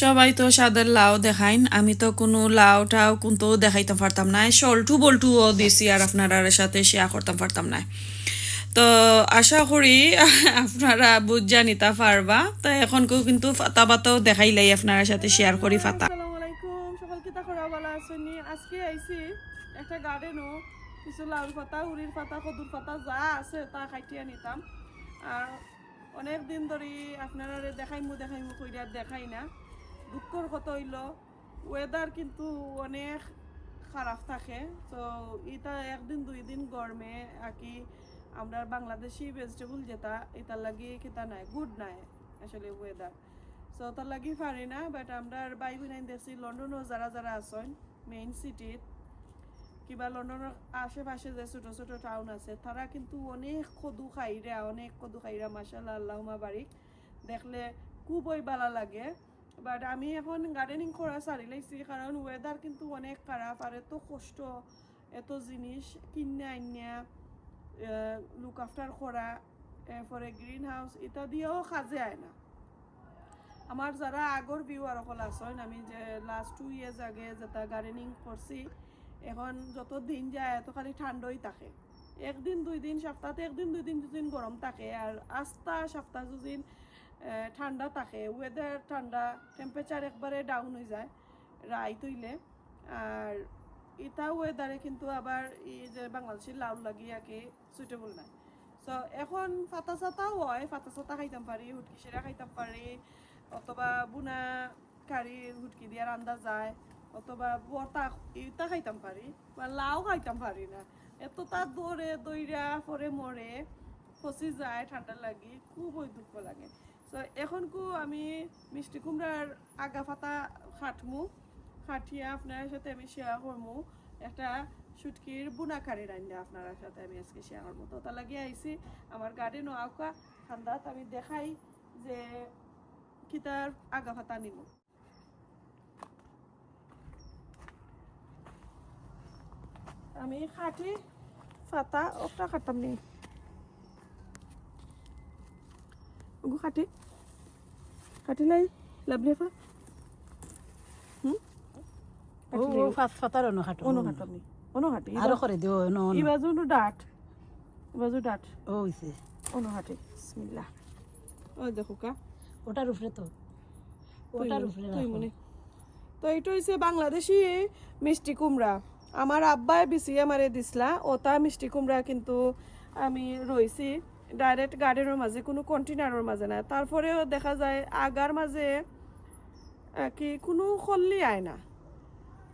সবাই তো সাদের লাউ দেখাইন, আমি তো কোনো লাউ টাও কিন্তু দেখাইতে পারতাম না। সল্টু বল্টুও দিছি আর আপনার সাথে শেয়ার করতাম পারতাম না। তো আশা করি আপনারা বুঝা নিতে পারবা। তো এখন কেউ কিন্তু ফাতা বাতাও দেখাইলাই আপনার সাথে শেয়ার করি ফাতা। আজকে আইছি একটা গার্ডেনও কিছু লাউর পাতা, উড়ির পাতা, কদুর পাতা যা আছে তা খাইটিয়া নিতাম। আর অনেক দিন ধরে আপনারা দেখাইমু দেখাইমু, কইরা দেখাই না। দুঃখর কথা হইল ওয়েদার কিন্তু অনেক খারাপ থাকে। তো এটা একদিন দুই দিন গরমে আর কি আমরা বাংলাদেশি ভেজিটেবল যেটা, এটার লাগি কিতা নাই গুড নাই আসলে ওয়েদার সো তার লাগি পারি না বাট আমরা বাই বিনাইন দেখছি লন্ডনও যারা যারা আছেন মেইন সিটিত কিবা লন্ডনের আশেপাশে যে ছোট ছোট টাউন আছে, তারা কিন্তু অনেক কদু খাইরা, অনেক কদু খাইরা মাসাল্লাহ আল্লাহমা বাড়িক দেখলে খুবই ভালো লাগে। বাট আমি এখন গার্ডেনিং করা সারি লাইছি কারণ ওয়েদার কিন্তু অনেক খারাপ আর এত কষ্ট, এত জিনিস কিনে আনিয়া লুক আফটার করা এরপরে গ্রিন হাউস এটা দিয়েও কাজে আয় না আমার যারা আগর ভিউয়ার সকল আছেন আমি যে লাস্ট টু ইয়ার্স আগে যেটা গার্ডেনিং করছি এখন যত দিন যায়, এত খালি ঠান্ডাই থাকে। একদিন দুই দিন সপ্তাহে একদিন দুই দিন দুদিন গরম থাকে আর আস্তা সপ্তাহ দুদিন ঠান্ডা থাকে। ওয়েদার ঠান্ডা টেম্পারেচার একবারে ডাউন হয়ে যায়, রাইত হইলে। আর এটা ওয়েদারে কিন্তু আবার এই যে বাংলাদেশের লাউ লাগিয়াকে সুইটেবল নাই। সো এখন ফাতা চাতাও হয়, ফাতা চাতা খাইতাম পারি, হুটকি সেরা খাইতাম পারি, অথবা বুনা কারি হুটকি দিয়া রান্দা যায়, অথবা বর্তা ইটা খাইতাম পারি, বা লাউ খাইতাম পারি না। এত তার দৌড়ে দইরা পরে মরে, ফসি যায়, ঠান্ডা লাগি, খুবই দুঃখ লাগে। তো এখন কু আমি মিষ্টি কুমড়ার আগা ফাতা খাটমু। খাটিয়া আপনার সাথে আমি শেয়ার করমু। একটা শুটকির বুনা কারি রান্না আপনার সাথে আমি আজকে শেয়ার করব তো তার লাগিয়ে আইসি আমার গার্ডেনও আউকা ঠান্ডাত আমি দেখাই যে কিতার আগা ফাতা নিব আমি খাটি ফাতা ওটা খাটাম নি। ওগু খাটি। খাটি লাই লাভলি ফা। হুম? ও ও ফাস ফাতার অন্য খাটো অনু খাটাম নি। অনু খাটি আরও করে দিও অন্য ই বাজু নু ডাট ই বাজু ডাট ও হইছে অনু খাটি বিসমিল্লাহ ও দেখো কা ওটার উপরে তো। তুই ওটার উপরে তুই মনে তো এটা হইছে বাংলাদেশি মিষ্টি কুমড়া। আমার আব্বাই বেশি আমারে দিছলা। ওটা মিষ্টি কুমড়া কিন্তু আমি রইছি ডাইরেক্ট গার্ডেনের মাঝে, কোনো কন্টেনারের মাঝে না। তারপরেও দেখা যায় আগার মাঝে কি কোনো খল্লি আয় না।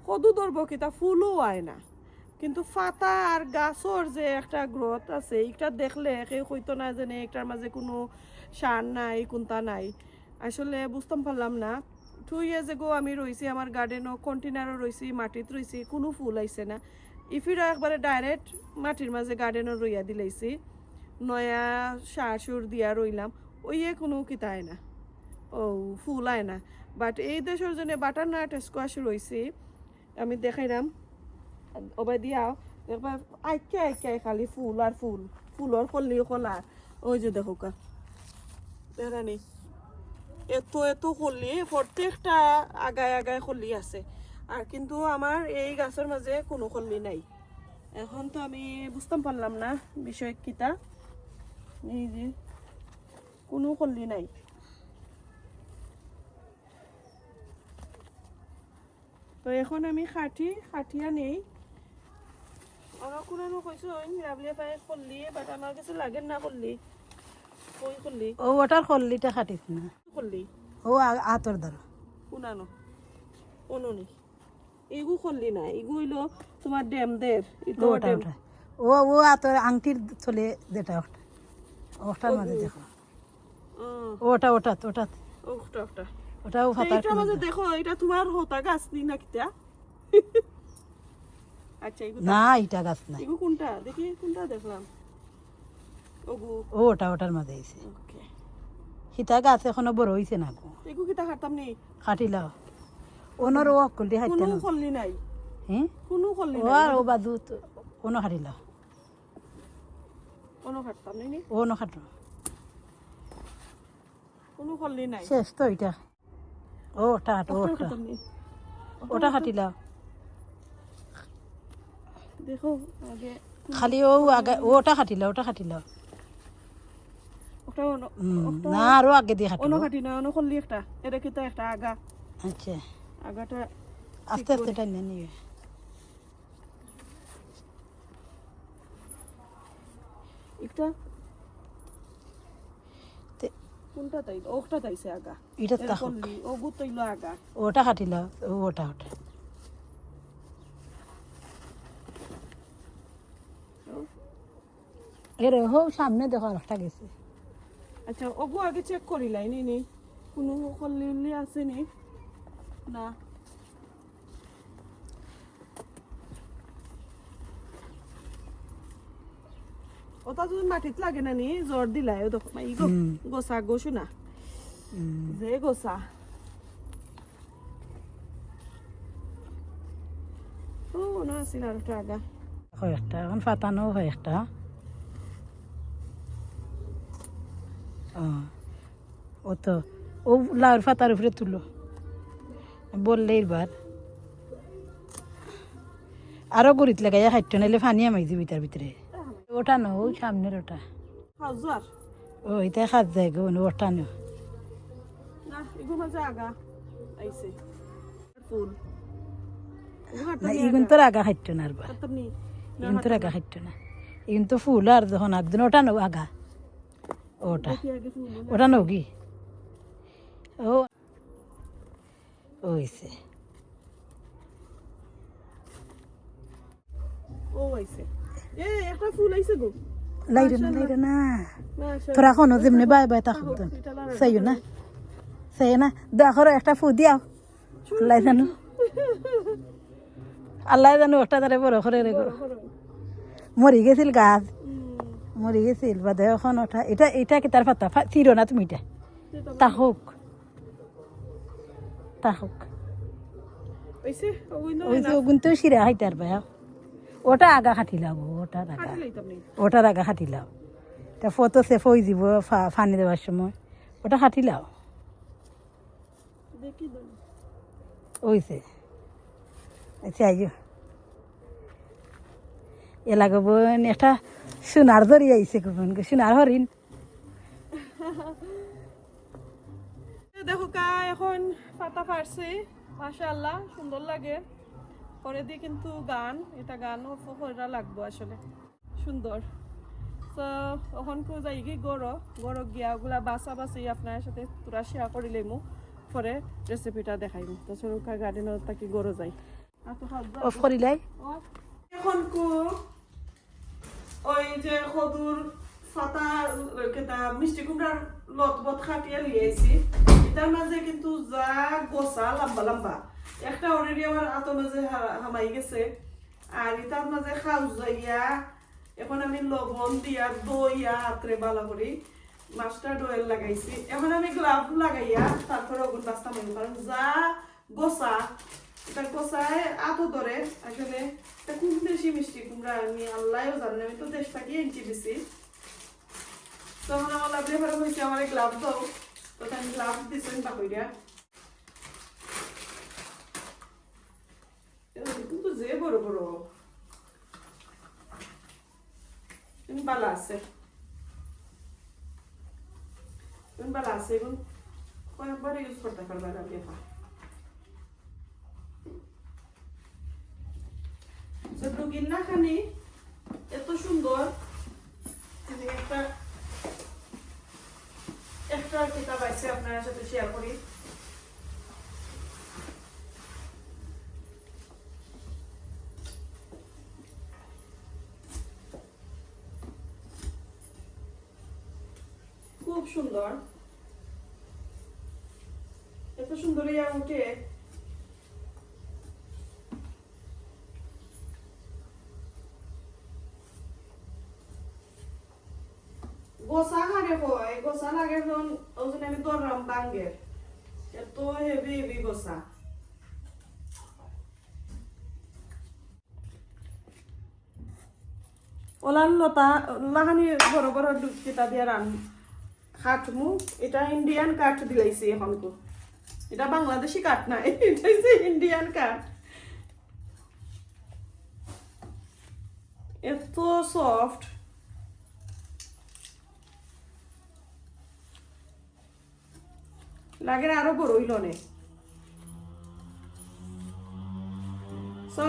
কদু ধরবো কিতা ফুলও আয় না। কিন্তু ফাতা আর গাছর যে একটা গ্রোথ আছে এটা দেখলে কেউ হইতো না যে একটার মাঝে কোনো সার নাই কোনটা নাই। আসলে বুঝতাম পারলাম না। টু ইয়ার্স এগো আমি রইছি, আমার গার্ডেনও কন্টেনারও রইছি, মাটিত রইছি, কোনো ফুল আইছে না। ইফিরা একবারে ডাইরেক্ট মাটির মাঝে গার্ডেনও রইয়া দিলাইছি। নয়া সুর দিয়া রইলাম, ওইয়ে কোনো কিতায় না। ও ফুল আয় না। বাট এই দেশের জন্য বাটার নাট স্কোয়াশ রইছি আমি দেখাইলাম। ওবাই দিয়াও দেখবা আইকে আইকে খালি ফুল আর ফুল ফুলর কলি কলা। ওই যে দেখো কা। দেখানি এত এত কলি প্রত্যেকটা আগায় আগায় কলি আছে। আর কিন্তু আমার এই গাছের মাঝে কোনো কলি নাই। এখন তো আমি বুঝতাম পারলাম না বিষয় কিতা এই যে কোনো কলি নাই। তো এখন আমি খাটি খাটিয়া নেই। আমার কোনো কইছো রাবলিয়া পায়ে করলি বাট আমার কাছে লাগে না করলি কই করলি ও ওটার খল্লিটা খাটিস না। করলি ও আতর ধরো শুনানো কোনো নেই এগু করলি না এগু হইল তোমার ড্যামদের ও ও আতর আংটির চলে যেটা ওটার মাঝে দেখো। ওটা ওটা ওটা। ওটা ওটা। ওটাও ফাতার এইটার মাঝে দেখো এটা তোমার হতা গাছ নি না কিতা? আচ্ছা না এটা গাছ নাই। এগু কোনটা? দেখি কোনটা দেখলাম। ওগু। ও ওটা ওটার মাঝে হয়েছে ওকে। সীতা গাছ এখনও বড় হয়েছে না গো। এগু কিতা খাতাম নি? খাটিলাও ওনর ও অকলি হাইতে কোনো না। করলি নাই। হ্যাঁ? কোনো করলি ও নাই। আর ও বাদু কোনো কোনো নি ও ন? কোনো করলি নাই। শেষ তো এটা। ও ওটা হাট ও ওটা ওটা। হাঁটিলাও দেখো আগে খালি ও আগে ওটা হাঁটিলাও ওটা না আরও আগে দিয়ে কাটি না অন্য করলি একটা। এটা একটা আগা। আচ্ছা। আগাটা আস্তে আস্তে নিয়ে। একটা তে- কোনটা তাই ওটা তাইছে আগা এটা করলি ও গুতইলো আগা ওটা ও ওটা ওটা এরে হো সামনে দেখো আর একটা গেছে আচ্ছা ওগো আগে চেক করিলাই নি নি কোনো করলি উল্লি আছে নি না ওটা যদি মাটিত লাগে না নি জ্বর দিলাই ও দেখো মাই গো। গোসা গো শুনা হুম, যে গোসা ও না আছিল আর আগা হয় একটা এখন ফাটানো হয় একটা ও ও তো ও লাউর ফাতার উপরে তুলো বললে এবার আরও গরিত লাগাইয়া খাইতো নাইলে ফানি আমাই দিবি তার ভিতরে ওটা নো ওই সামনের ওটা। খাও জ্বর ও এটা খাত যায় গো ওটা নো। ইগুন তোর আগা খাইতো না আর বা। ইগুন তোর আগা খাইতো না। ইগুন তো ফুল আর যখন একদিন ওটা নো আগা। ওটা। ওটা নো কি ও ওইছে। ও আইছে। এ একটা ফুল আইছে গো। লাইরে না লাইরে না। তোরা কোনো যেমনি বাই বাই থাকুক তো এটা না। সেই না। দেখো একটা ফু দিয়াও। আল্লাহ জানো আল্লাহ জানো ওটা তারে বড় করে রে। মরি গেছিল গাছ। মরি গেছিল বাদে এখন ওঠা। এটা এটা কি তার পাতা? চির না তুমি এটা? তা হোক। তা হোক। ওই যে ওগুন তো শিরা হাইতার ভাই ওটা আগা খাটিলাম ওটা আগা। কাটিলাই তুমি ওটার আগা খাটিলাও তা ফটো সেফ হয়ে যাব ফা- ফানি দেওয়ার সময়। ওটা খাটিলাও দেখি দাও ওইছে আচ্ছা আইও এ লাগাবো একটা সোনার ধরি আইছে কখন সোনার হরিণ। দেখো কা এখন পাতা পারছে মাশাআল্লাহ সুন্দর লাগে। পরে দিয়ে কিন্তু গান এটা গান করা লাগবো আসলে। সুন্দর। তো এখন কেউ যাই কি গড় গড় গিয়া ওগুলা বাসা বাসি আপনার সাথে তোরা শেয়ার করিলে মু পরে রেসিপিটা দেখাইম। তো সরকার গার্ডেনের তাকি গড় যাই। অফ করিলাই এখন কো ওই যে কদুর ফাতা কেটা মিষ্টি কুমড়ার লত বত খাটিয়ে লিয়েছি। এটার মাঝে কিন্তু যা গোসা লম্বা লম্বা। একটা অলরেডি আমার আতো মাঝে হামাই গেছে। আর এটার মাঝে খাউজ যাইয়া, এখন আমি লবণ দিয়া দইয়া আত্রে বালা করি। মাস্টার্ড অয়েল লাগাইছি। এখন আমি গ্লাভ লাগাইয়া, তারপরে ওগুন বাস্তা মারি। কারণ যা গোসা এটা গোসায় আতো ধরে। আসলে এটা খুব বেশি মিষ্টি কুমড়া, আমি আল্লাহও জানেন আমি তো দেশ থাকি এনচি দিছি তখন আমার ভালো হয়েছে আমার গ্লাভ দাও। তো আমি গ্লাভ দিছেন বাকইরা। কিন্তু যে বড় বড় বালা আছে বালা আছে এখন কয়েকবার ইউজ করতে পারবা না দেখা ছোট্ট গিন্না এত সুন্দর একটা একটা কিতাব আছে আপনার সাথে শেয়ার করি খুব সুন্দর। এত সুন্দর ইয়া উঠে গোসা লাগে হয় গোসা লাগে যখন ওজন আমি দররাম বাঙ্গের। এত হেভি হেভি গোসা। ওলার লতা লাহানি বড় বড় কেতা দিয়ে রান। খাটমু এটা ইন্ডিয়ান কাঠ দিলাইছি এখন কো এটা বাংলাদেশি কাঠ না, এটা ইন্ডিয়ান কাঠ। এত সফট লাগে আরও বড় হইল নে।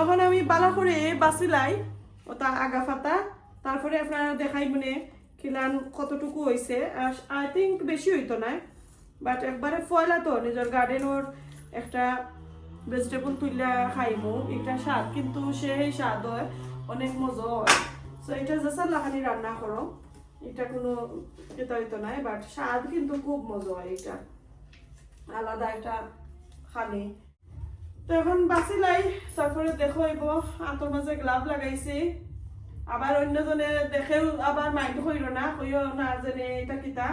এখন আমি বালা করে বাছিলাই, ওটা আগা ফাতা তারপরে আপনারা দেখাই মানে খিলান কতটুকু হয়েছে আই থিঙ্ক বেশি হইতো না বাট একবারে ফয়লা তো, নিজের গার্ডেনের একটা ভেজিটেবল তুইলা খাইমু এটা স্বাদ। কিন্তু সেই স্বাদ হয় অনেক মজা হয়। সো এটা জাসার লাখানি রান্না করো। এটা কোনো এটা হইতো নাই বাট স্বাদ কিন্তু খুব মজা হয় এটা। আলাদা একটা খানি তো এখন বাঁচিলাই তারপরে দেখো এব আঁতর মাঝে গ্লাভ লাগাইছি। আবার অন্যজনে দেখেও আবার মাইন্ড হইল না, কইও না জানে এটা কিতা।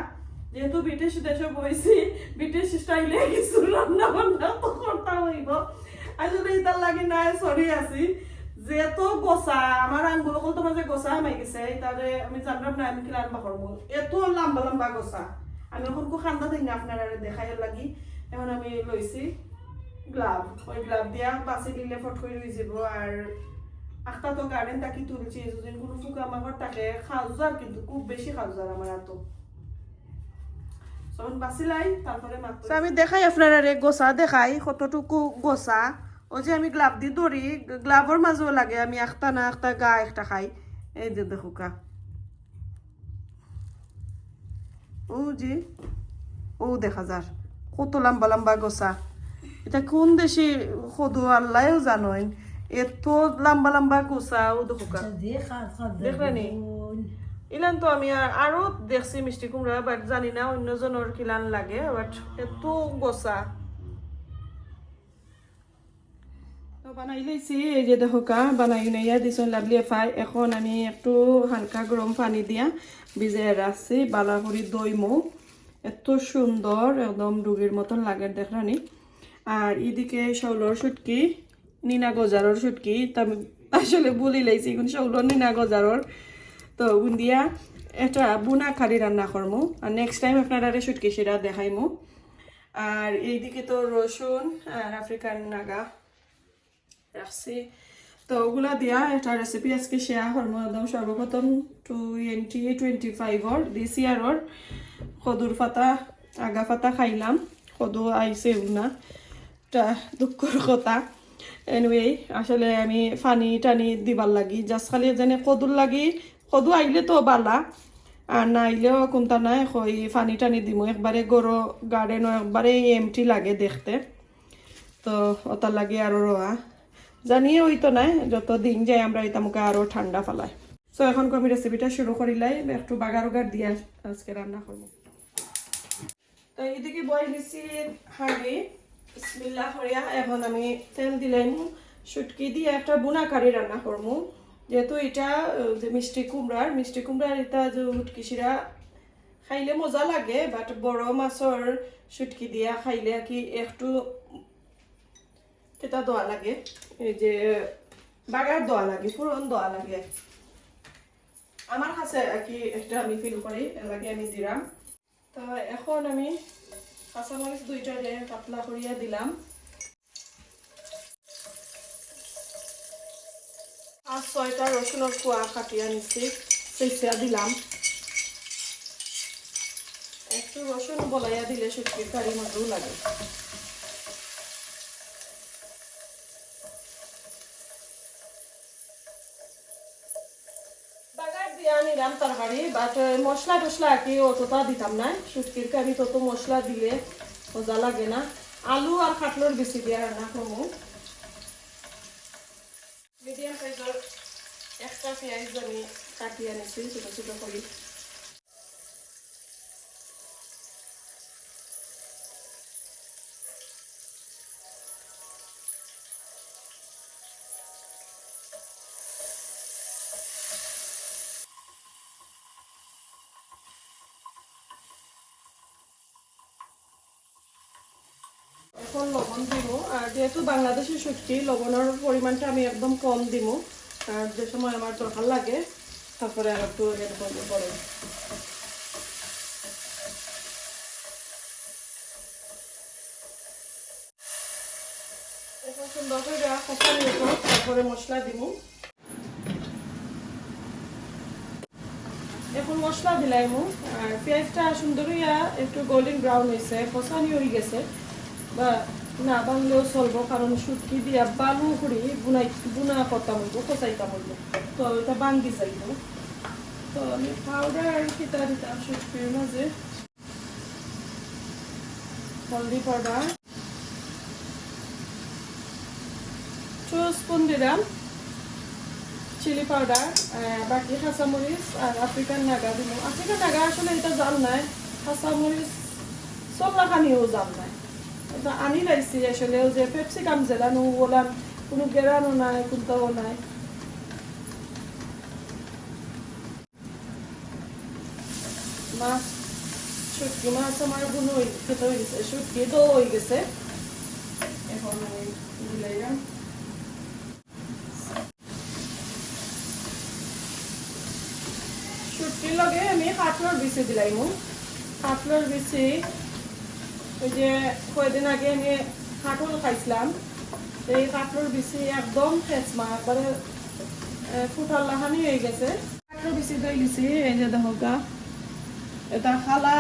যেহেতু ব্রিটিশ দেশে বইছি, ব্রিটিশ স্টাইলে কিছু রান্না বান্না তো করতে হইব। আসলে এটার লাগে না সরি আছি। যেত গোসা আমার আঙ্গুল কত মাঝে গোসা হামাই গেছে তারে আমি জানলাম না আমি কি রান্না করব। এত লম্বা লম্বা গোসা আমি এখন খুব খান্দা থাকি না আপনারা দেখাই লাগি। এখন আমি লইছি। গ্লাভ, ওই গ্লাভ দিয়া বাসি দিলে ফট করে রয়ে যাব। আর আখটা তো গার্ডেন তাকি তুলছি যদি কোনো ফুকা মাকড় থাকে খাওয়ার কিন্তু খুব বেশি খাওয়ার আমার এত। আমি দেখাই আপনারা রে গোসা দেখাই কতটুকু গোসা ও যে আমি গ্লাভ দি ধরি গ্লাভর মাঝেও লাগে, আমি একটা না একটা গা একটা খাই। এই যে দেখো কা ও যে ও দেখা যার কত লম্বা লম্বা গোসা এটা কোন দেশে সদু আল্লাহও জানেন এত লম্বা লম্বা গোসা ও দেখো কা দেখলেনি? ইলান তো আমি আর- আরও দেখছি মিষ্টি কুমড়া বাট জানি না অন্যজনের কিলান লাগে বাট এত গোসা তো বানাই লাইছি এই যে দেখো কা বানাই নাইয়া দিছো লাভলি ফাই। এখন আমি একটু হালকা গরম পানি দিয়া ভিজে রাখছি বালা করে দইমো এত সুন্দর একদম রুগীর মতন লাগে দেখরানি আর এদিকে শৌলর সুটকি নিনা গজারর আমি আসলে বলি লাইছি, এখন শৌলর নিনা গজারর। তো বুন্দিয়া এটা বুনা খালি রান্না করমু, আর নেক্সট টাইম আপনারা সুটকি সেটা দেখাইমু। আর এইদিকে তো রসুন আর আফ্রিকান নাগা রাখছি। তো ওগুলা দিয়া একটা রেসিপি আজকে শেয়ার করব একদম সর্বপ্রথম টোয়েন্টি টোয়েন্টি ফাইভর দিস ইয়ারর সদুর ফাতা আগা ফাতা খাইলাম। সদু আইছে না টা দুঃখর কথা। এনিওয়ে আসলে আমি ফানি টানি দিবার লাগি। জাস্ট খালি যেনে কদুর লাগি, কদু আইলে তো বালা, আর না আইলেও কোনটা নাই, কই ফানি টানি দিমু। একবারে গরো গার্ডেনও একবারে এমটি লাগে দেখতে। তো ওটার লাগে আরও রোয়া জানিয়ে ওই তো নাই, যত দিন যায় আমরা এটা মুখে আরও ঠান্ডা ফালাই সো এখন আমি রেসিপিটা শুরু করিলাই একটু বাগার উগার দিয়ে আজকে রান্না করব তো এদিকে বয় নিছি হাঁড়ি এখন আমি তেল দিলাম শুটকি দিয়ে একটা বুনা কারি রান্না করব যেহেতু এটা যে মিষ্টি কুমড়ার মিষ্টি কুমড়ার এটা যে উটকি শিরা খাইলে মজা লাগে বাট বড় মাছর শুটকি দিয়া খাইলে কি একটু এটা দোয়া লাগে। এই যে বাগার দোয়া লাগে পুরন দোয়া লাগে। আমার কাছে আর কি একটা আমি ফিল করি এর লাগে আমি দিলাম তো এখন আমি কাঁচামরিচ দুইটা পাতলা করিয়া দিলাম। পাঁচ ছয়টা রসুনের কুয়া কাটিয়া নিচ্ছি সেইটা দিলাম। একটু রসুন বলাইয়া দিলে সত্যি কারি মতোও লাগে বাগার দিয়া তরকারি বাট মশলা টসলা আর কি অতটা দিতাম না। শুটকির কারি তত মশলা দিলে মজা লাগে না। আলু আর কাটলোর বেশি দিয়া রান্না করব। মিডিয়াম সাইজের একটা পেঁয়াজ আমি কাটিয়ে আনিছি ছোটো ছোটো করে। যেহেতু বাংলাদেশের শুটকি লবণের পরিমাণটা আমি একদম কম দিব আর যে সময় আমার দরকার লাগে, তারপরে আর একটু এরকম করে সুন্দর পেঁয়াজটা সুন্দর গোল্ডেন ব্রাউন হয়েছে কষানি হয়ে গেছে। বা না, বাংলেও চলবো, কারণ দিয়া বালু করি বুনাই, বুনা করতাম হইব কষাইতাম হইব তো এটা বাঙ্গি যাইব তো আমি পাউডার কিতা দিতাম সুটকির মাঝে। হলদি পাউডার টু স্পুন দিলাম? চিলি পাউডার বাকি কাঁচামরিচ আর আফ্রিকান নাগা দিব আফ্রিকান নাগা আসলে এটা জাল নাই, কাঁচামরিচ সব লাখানিও জাল নাই। এটা আনি লাগছি আসলে যে পেপসিকাম জেলানো ওলাম কোনো গেরানো নাই, কোনটাও নাই। মাছ, শুটকি মাছ আমার গুণ খেতে হয়ে গেছে, শুটকি তো হয়ে গেছে। এখন আমি দিলাম শুটকির লগে আমি কাটলর বিচি দিলাইমু। কাটলর বিচি ওই যে কয়দিন আগে আমি কাটল খাইছিলাম। এই কাটলর বিচি একদম ফেসমা একবারে ফুটার লাহানি হয়ে গেছে। কাটলর বিচি দই লিছি, এই যে দেখো এটা খালা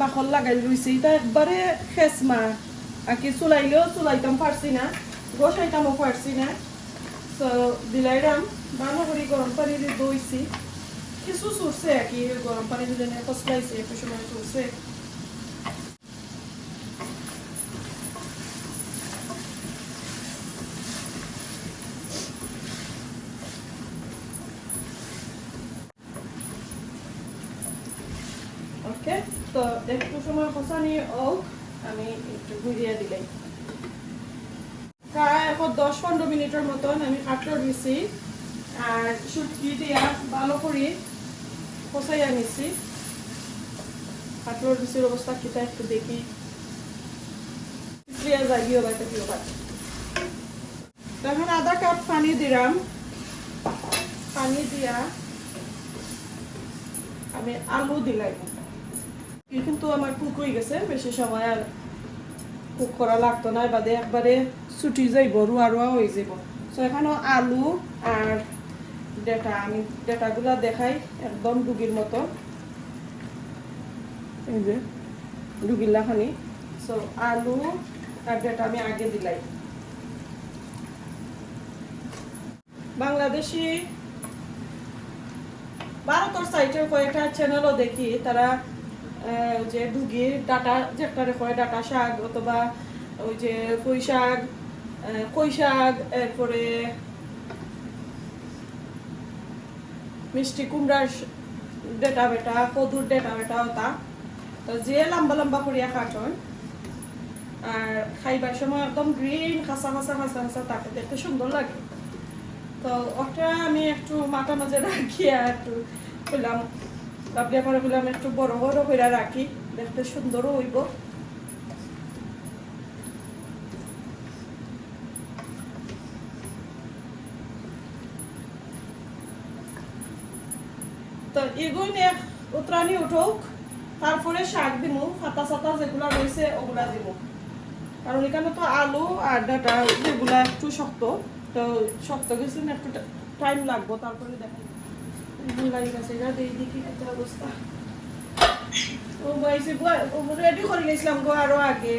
বাখল লাগাই রয়েছে এটা একবারে ফেসমা আর কি চুলাইলেও চুলাইতাম, পারছি না গোসাইতামও পারছি না। তো দিলাইরাম ভালো করে, গরম পানি দিয়ে দইছি কিছু চুরছে আর কি, গরম পানি দিলে না কসলাইছে একটু সময় চুরছে ওকে তো একটু সময় কষানি হোক আমি একটু ঘুরিয়ে দিলাই প্রায় এখন দশ পনেরো মতন আমি কাটর দিছি আর শুটকি দিয়া ভালো করে কষাইয়া নিছি। কাটর দিছির অবস্থা কিটা একটু দেখি। তখন আধা কাপ পানি দিলাম। পানি দিয়া আমি আলু দিলাই। কিন্তু আমার কুক হয়ে গেছে, বেশি সময় আর কুক করা লাগতো না। বাদে একবারে ছুটি যাইব রুয়া রুয়া হয়ে যাব তো এখানে আলু আর ডেটা, আমি ডেটাগুলা দেখাই একদম ডুগির মতো। এই যে ডুগিল্লা খানি। সো আলু আর ডেটা আমি আগে দিলাই। বাংলাদেশি ভারতের সাইটের কয়েকটা চ্যানেলও দেখি। তারা যে ডুগির ডাটা যেটারে কয় ডাটা শাক অথবা ওই যে পুঁই শাক কই শাক এরপরে মিষ্টি কুমড়ার ডেটা বেটা, কদুর ডেটা বেটা ওটা তো যে লম্বা লম্বা করিয়া কাটন, আর খাইবার সময় একদম গ্রিন খাসা খাসা খাসা খাসা তাকে দেখতে সুন্দর লাগে। তো ওটা আমি একটু মাথা মাঝে রাখিয়া একটু করলাম তারপরে পরে করলাম একটু বড় বড় করে রাখি, দেখতে সুন্দরও হইব। তো এগুই নে, উতরানি উঠুক, তারপরে শাক দিমু ফাতা সাতা যেগুলা রয়েছে ওগুলা দিব কারণ এখানে তো আলু আর ডাটা যেগুলা একটু শক্ত, তো শক্ত গেছে একটু টাইম লাগবো, তারপরে দেখাই লাগে গেছে এটা দিয়ে দেখি একটা অবস্থা। ও বাইসে রেডি করে গেছিলাম গো আরও আগে।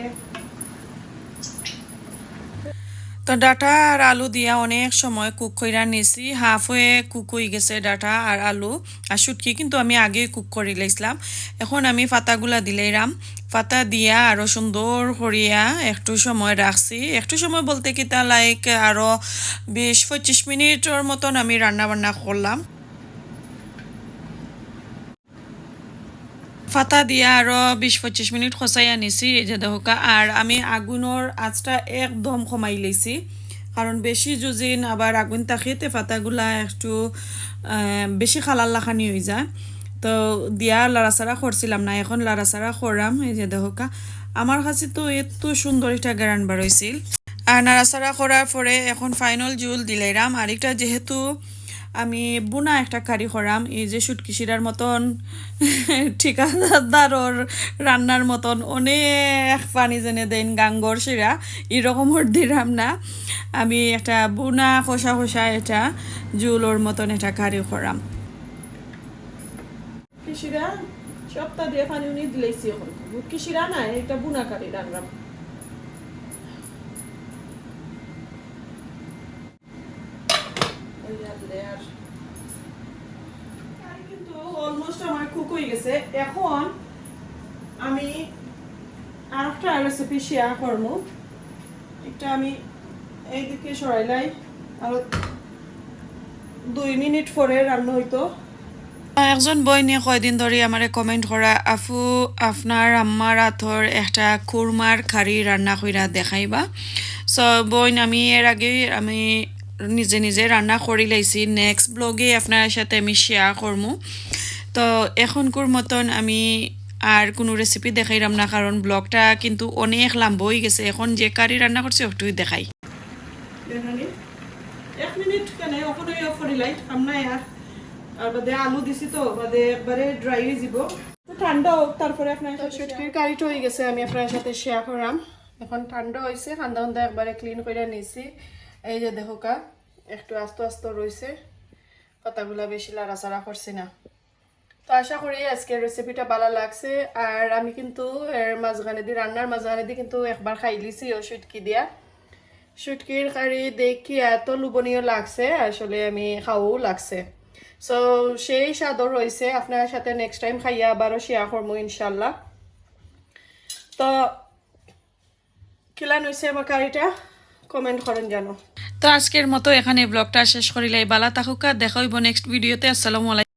তো ডাটা আর আলু দিয়া অনেক সময় কুক কইরা নিছি। হাফ হয়ে কুক হয়ে গেছে ডাটা আর আলু। আর শুটকি কিন্তু আমি আগে কুক করে লাইছিলাম। এখন আমি ফাতাগুলা দিলাইরাম ফাতা দিয়া আরও সুন্দর করিয়া একটু সময় রাখছি। একটু সময় বলতে কি লাইক আরও বিশ পঁচিশ মিনিটের মতন আমি রান্না বান্না করলাম। ফাতা দিয়া আরও বিশ পঁচিশ মিনিট খসাই আনিছি যে দেখোকা আর আমি আগুনের আঁচটা একদম কমাই লেছি কারণ বেশি যুজিন আবার আগুন তাকিতে ফাতাগুলা একটু বেশি খালার লাখানি হয়ে যায়। তো দিয়া লাড়াচাড়া করছিলাম না, এখন লাড়াচাড়া করাম এই যে দেখোকা আমার কাছে তো এত সুন্দর একটা গ্যারান বারইছিল আর নাড়াচাড়া করার পরে এখন ফাইনাল জুল দিলাইরাম আরেকটা যেহেতু আমি বুনা একটা কারি করাম, এই যে সুটকি শিরার মতন ঠিকাদারর রান্নার মতন অনেক পানি জেনে দেন গাঙ্গর শিরা এরকমর দিলাম না। আমি একটা বুনা খোসা খোসা এটা, জুলোর মতন এটা কারি করাম। সপ্তাহ দিয়ে পানি উনি দিলেইছি এখন। কিশিরা নাই এটা বুনাকারি রান্না এই আর লেয়ার। কারি দুই মিনিট পরে একজন বই নিয়ে কয়দিন ধরে আমারে কমেন্ট করা আফু আপনার আম্মার হাতর একটা খুরমার খারি রান্না কইরা দেখাইবা। সো বইন আমি এর আগে আমি নিজে নিজে রান্না করে লাইছি নেক্সট ব্লগে আপনার সাথে আমি শেয়ার করব তো এখনকার মতন আমি আর কোনো রেসিপি দেখাইলাম না কারণ ব্লগটা কিন্তু অনেক লাম্ব হয়ে গেছে। এখন যে কারি রান্না করছি একটুই দেখাই। এক মিনিট কেন ওখানে অফ করি লাইট আমরা আর বাদে আলু দিছি তো বাদে একবারে ড্রাই যাব। ঠান্ডা হোক তারপরে আপনার কারিটা হয়ে গেছে আমি আপনার সাথে শেয়ার করাম এখন ঠান্ডা হয়েছে ঠান্ডা ঠান্ডা একবারে ক্লিন করে নিছি এই যে দেখো কা, একটু আস্তে আস্তে রয়েছে পাতাগুলা বেশি লাড়াচাড়া করছি না। তো আশা করি আজকের রেসিপিটা ভালো লাগছে। আর আমি কিন্তু এর মাঝখানে দিয়ে, রান্নার মাঝখানে দিয়ে কিন্তু একবার খাই লিছি ও শুটকি দিয়া। শুটকির কারি দেখি এত লোভনীয় লাগছে, আসলে আমি খাওয়াও লাগছে। সো সেই স্বাদও রয়েছে। আপনার সাথে নেক্সট টাইম খাইয়া আবারও শেয়ার করব ইনশাল্লাহ তো কিলান হয়েছে আমার কারিটা? কমেন্ট করেন জানো। তো আজকের মতো এখানে ব্লগটা শেষ করিলাই বালা তাহুকা দেখা হইব নেক্সট ভিডিওতে আসসালামু আলাইকুম।